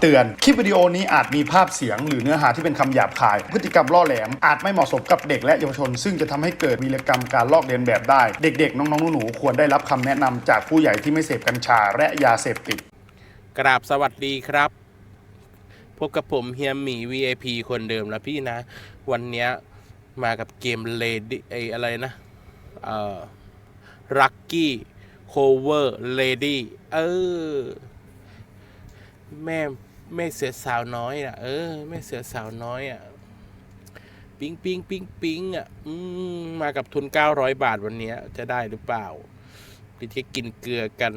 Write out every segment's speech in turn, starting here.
เตือน คลิปวิดีโอนี้อาจมีภาพเสียง หรือเนื้อหาที่เป็นคำหยาบคาย พฤติกรรมล่อแหลม อาจไม่เหมาะสมกับเด็กและเยาวชน ซึ่งจะทำให้เกิดวีรกรรมการลอกเลียนแบบได้ เด็กๆ น้องๆหนูๆควรได้รับคำแนะนำจากผู้ใหญ่ที่ไม่เสพกัญชาและยาเสพติด กราบสวัสดีครับ พบกับผมเฮียหมี VIP คนเดิมแล้วพี่นะ วันนี้มากับเกมเลดี้ไออะไรนะเอ่อรักกี้โคเวอร์เลดี้เออแม่ แม่เสือสาวน้อยอะ เออแม่เสือสาวน้อยอะปิ๊งปิ๊งปิ๊งปิ๊งอะอืมมากับทุน 900 บาทวันนี้จะได้หรือเปล่าหรือจะกินเกลือกัน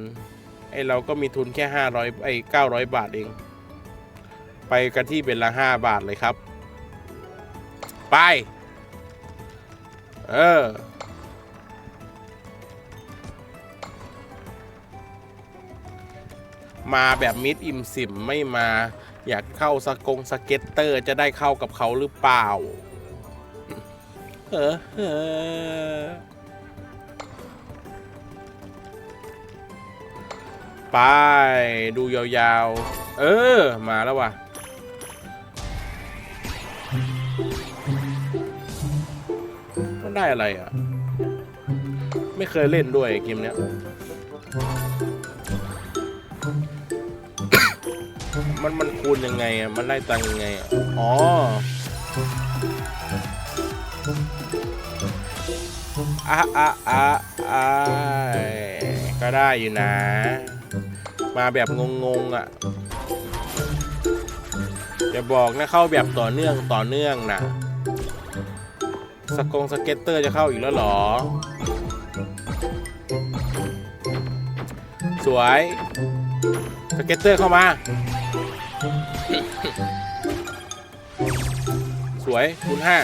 ไอเราก็มีทุนแค่ห้าร้อยไอเก้าร้อยบาทเอง ไปกันที่เป็นละห้าบาทเลยครับ ไป เออ มาแบบมิดอิมสิมไม่มา อยากเข้าสกงสเก็ตเตอร์จะได้เข้ากับเขาหรือเปล่า เออเออไป ดูยาวๆ เออ มาแล้วว่ะ มันได้อะไรอะ ไม่เคยเล่นด้วยเกมเนี้ย มันมันคูณยังไงอะ มันได้ตังยังไงอะ อ๋อ อะอะอะอะก็ได้อยู่นะ มาแบบงงๆอะอย่าบอกนะเข้าแบบต่อเนื่องต่อเนื่องนะสกงสเก็ตเตอร์จะเข้าอีกแล้วหรอ สวย สเก็ตเตอร์เข้ามา สวยคุณห้า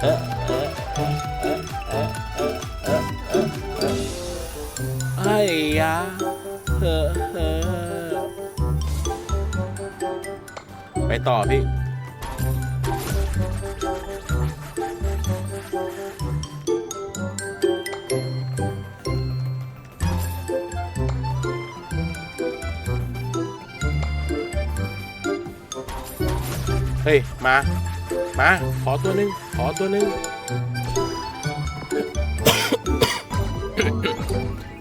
เออเออเออเออเออเออเออไอ้ยาเออเออไปต่อพี่ เฮ้ย มา มา ขอตัวหนึ่งขอตัวหนึ่ง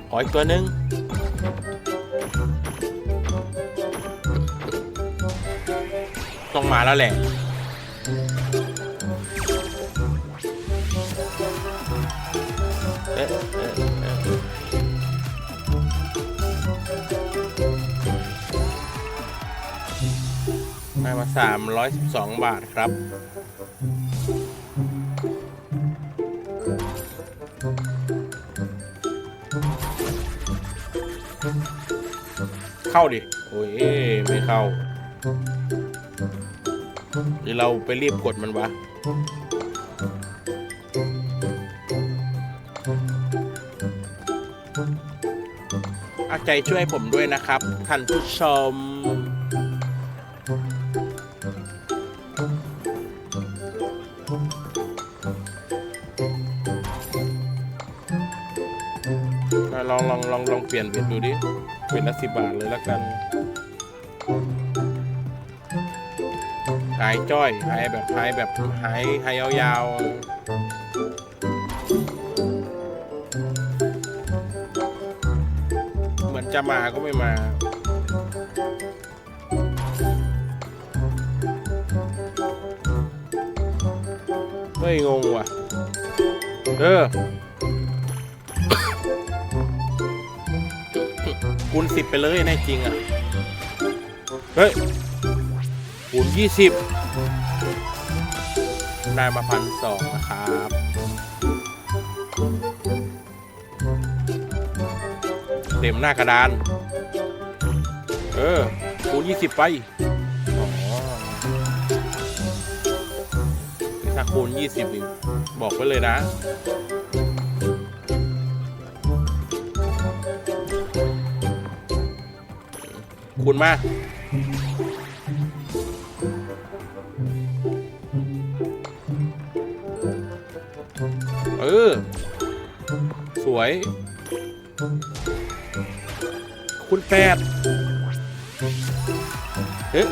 ขออีกตัวหนึ่งต้องมาแล้วแหละเอ๊ะ มา 312 บาทครับ เข้าดิ โอ้ย ไม่เข้า หรือเราไปรีบกดมันวะเอาใจช่วยผมด้วยนะครับท่านผู้ชม ปลี่ยนเป็นดูดิเป็นละสิบบาทเลยแล้วกัน หายจ้อย หายแบบหายแบบหายหายยาวๆ เหมือนจะมาก็ไม่มาเฮ้ยงงว่ะ เออ คูณสิบไปเลยแน่จริงอะ เฮ้ยคูณยี่สิบได้มาพันสองนะครับเต็มหน้ากระดาน เออคูณยี่สิบไปอ๋อถ้าคูณยี่สิบบอกไว้เลยนะ คูณมาเออ สวยคูณแปดเฮ้ย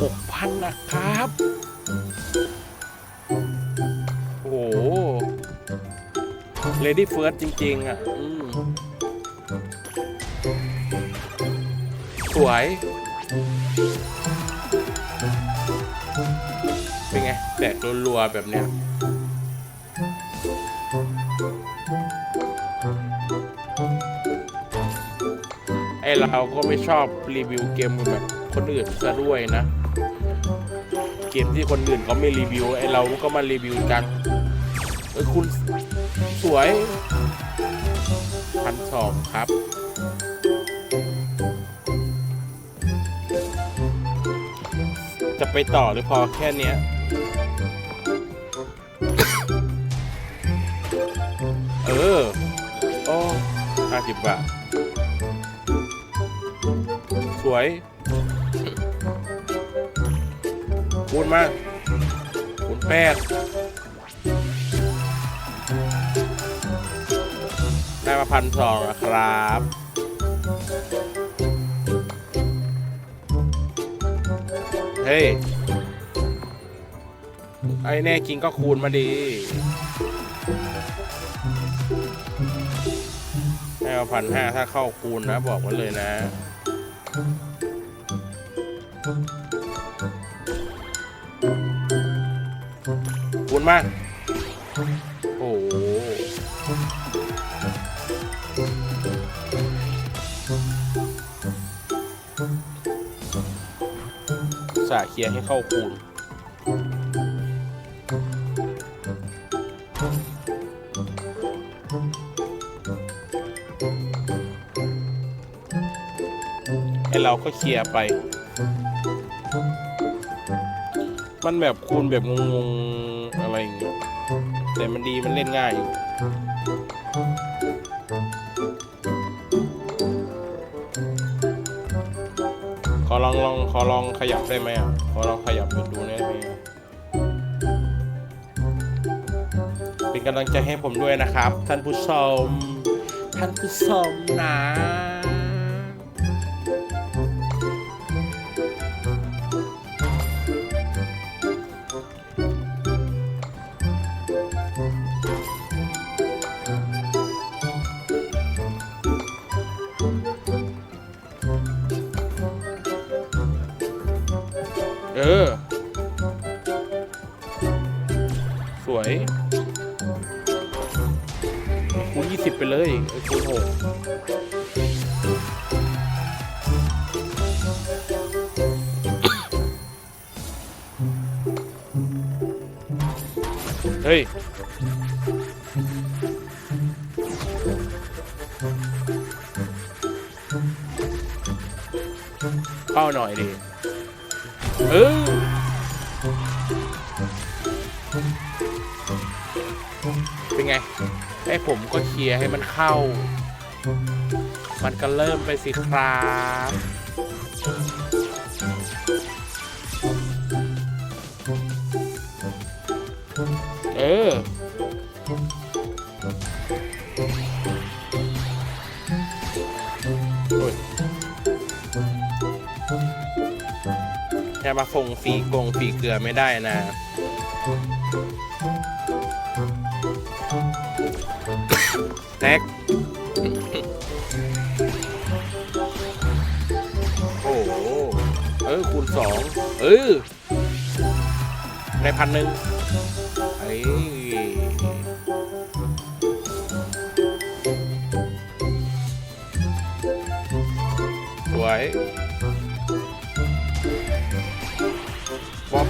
หกพันนะครับ Lady First จริง ๆ อะสวย เป็นไง แตกรัวๆ แบบเนี้ยไอเราก็ไม่ชอบรีวิวเกมแบบคนอื่นซะด้วยนะ เกมที่คนอื่นเขาไม่รีวิวไอเราก็มารีวิวจังเอ้คุณ สวยพันสองครับ จะไปต่อหรือพอแค่เนี้ย เออ โอ้ห้าสิบบาท สวยคูณมากคูณแปด ได้มาพันสองนะครับเฮ้ยไอ้แน่จริงก็คูณมาดีให้มาพันห้าถ้าเข้าคูณนะ บอกไว้เลยนะคูณมาก สาห์เคลียร์ให้เข้าคูณไอเราก็เคลียร์ไป มันแบบคูณแบบงงๆอะไรอย่างเงี้ยแต่มันดีมันเล่นง่ายอยู่ ขอลองขยับได้ไหมอะ ขอลองขยับดูได้ไหมเป็นกำลังใจให้ผมด้วยนะครับ ท่านผู้ชม ท่านผู้ชมนะ เฮ้ย เข้าหน่อยดิ เออเป็นไงไอ้ผมก็เคลียร์ให้มันเข้า มันก็เริ่มไปสิครับ มาฟงฟีกงฟีเกลือไม่ได้นะ แท็ก โอ้โห เออ คูณสองเออในพันหนึ่งไอ้สวย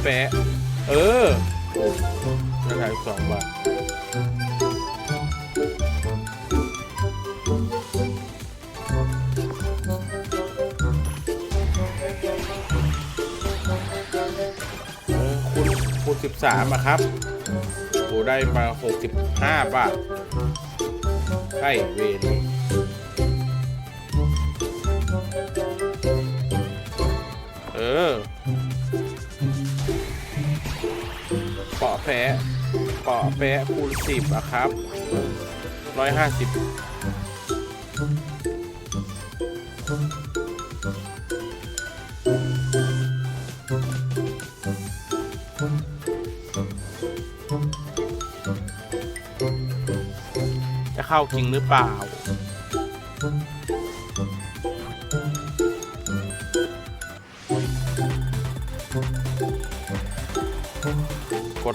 แปะ เออโอ้ราคาสองบาทเออคูณคูสิบสามอะครับโอ้ได้มาหกสิบห้าบาทใช่เวนเออะแพ้เปาะแปะคูณสิบอะครับร้อยห้าสิบจะเข้าจริงหรือเปล่า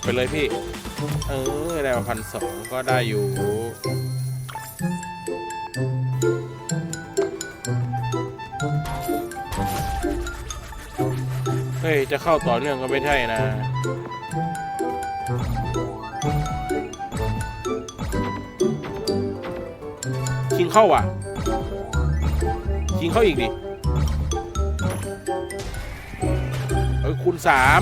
ไปเลยพี่ เออ ได้มาพันสองก็ได้อยู่ เฮ้ย จะเข้าต่อเนื่องก็ไม่ใช่นะคิงเข้าว่ะคิงเข้าอีกดิ เอ้ยคูณสาม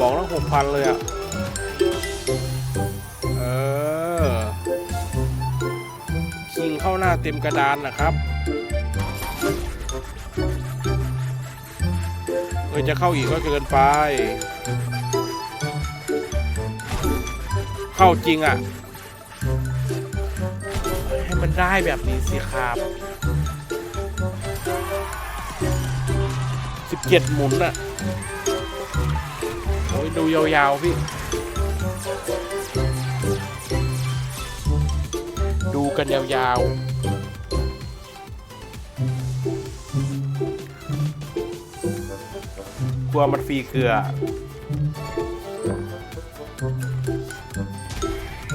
บอกตั้งหกพันเลยอะ่ะ เออ คิงเข้าหน้าเต็มกระดานนะครับเออจะเข้าอีกก็เกินไป เข้าจริงอะ่ะ ให้มันได้แบบนี้สิครับสิบเจ็ดหมุนอะโอ้ย ดูยาวๆพี่ ดูกันยาวๆกลัวมันฟรีเกลือ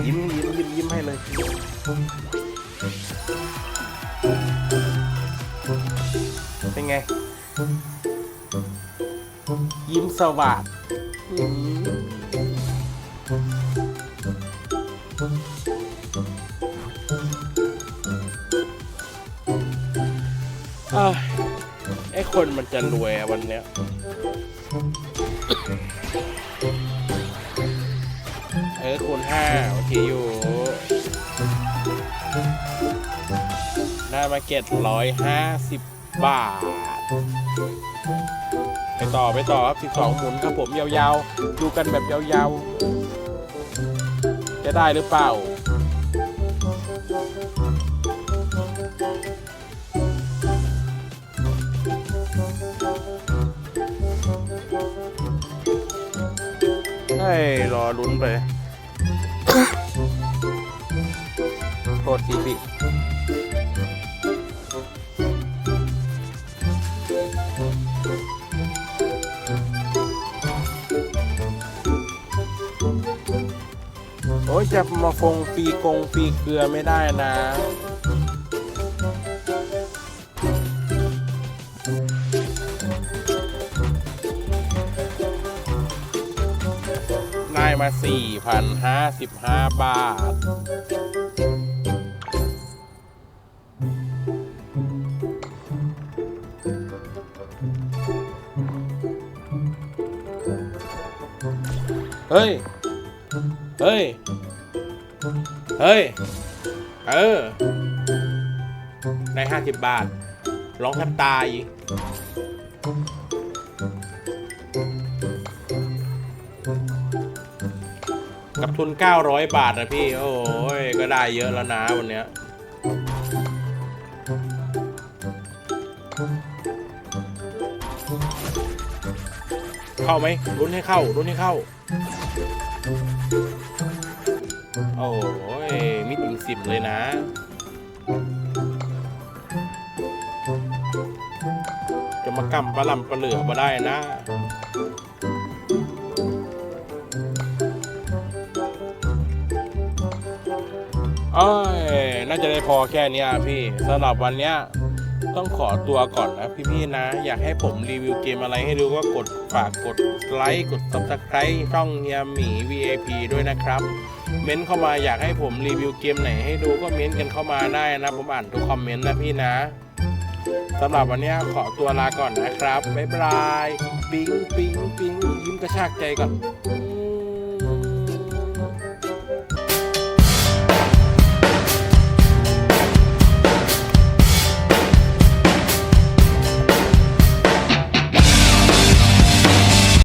ยิ้มยิ้มยิ้มยิ้มให้เลยเป็นไง ยิ้มสวัสด ไอ้คนมันจะรวยวันเนี้ยเออคูณห้าโอเคอยู่ได้มาเก็ตร้อยห้าสิบบาท ไปต่อไปต่อครับ12หมุนครับผมยาวๆ ดูกันแบบยาวๆ จะได้หรือเปล่า ให้รอลุ้นไปโทษทีพี่โอ้ยจะมาฟงฟรีกงฟรีเกลือไม่ได้นะ มา 4,055 บาท เฮ้ย เฮ้ย เฮ้ย เออ ได้ห้าสิบบาท ร้องแทบตาย กับทุน 900 บาทนะพี่ โอ้ยก็ได้เยอะแล้วนะวันเนี้ยเข้าไหมลุ้นให้เข้าลุ้นให้เข้า โอ้ยมิดอิงสิบเลยนะ จะมากำปลาลำปลาเหลือมาได้นะ อ้ยน่าจะได้พอแค่เนี้ยพี่สำหรับวันเนี้ยต้องขอตัวก่อนนะพี่ๆนะ อยากให้ผมรีวิวเกมอะไรให้ดูก็กดฝากกดไลค์กด subscribe ช่องเฮียหมี VAP ด้วยนะครับ เม้นเข้ามาอยากให้ผมรีวิวเกมไหนให้ดูก็เม้นกันเข้ามาได้นะ ผมอ่านทุกคอมเมนต์นะพี่นะสำหรับวันนี้ขอตัวลาก่อนนะครับบ๊ายบาย ปิ๊งปิ๊งปิ๊งยิ้มกระชากใจก่อน